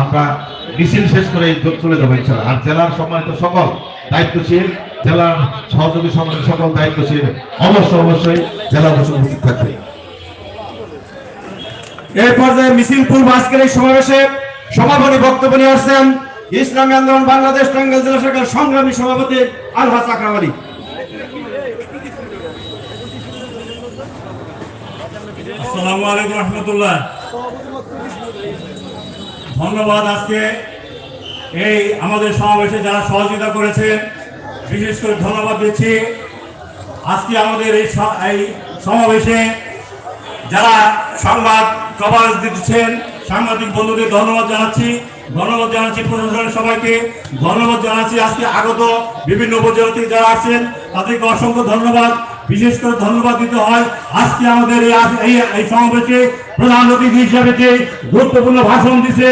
আমরা মিছিল শেষ করে চলে যাব ইনশাল্লাহ। আর জেলার সম্মানিত সকল দায়িত্বশীল জেলার সহযোগী সম্মানিত সকল দায়িত্বশীল অবশ্যই অবশ্যই জেলা বসে উপস্থিত থাকবে। এই পর্যায়ে মিছিল পূর্ব আজকের এই সমাবেশে সমাপনী বক্তব্য নিয়ে আসছেন ইসলামী আন্দোলন বাংলাদেশ টাঙ্গাইল জেলা শাখার সংগ্রামী সভাপতি আলহাস আকরাম আলী। আসসালামু আলাইকুম রহমতুল্লাহ। ধন্যবাদ আজকে। এই আমাদের সমাবেশে যারা সহযোগিতা করেছেন, বিশেষ করে ধন্যবাদ দিচ্ছি। আজকে আমাদের এই এই সমাবেশে যারা সংবাদ কভারেজ দিচ্ছেন, সাংবাদিক বন্ধুদের ধন্যবাদ জানাচ্ছি। ধন্যবাদ জানাচ্ছি প্রশাসনের সবাইকে। ধন্যবাদ জানাচ্ছি আজকে আগত বিভিন্ন উপজেলা থেকে যারা আছেন, তাদেরকে অসংখ্য ধন্যবাদ। বিশেষ করে ধন্যবাদ দিতে হয় আজকে আমাদের এই সমাবেশে প্রধান অতিথি হিসাবে যে গুরুত্বপূর্ণ ভাষণ দিছে।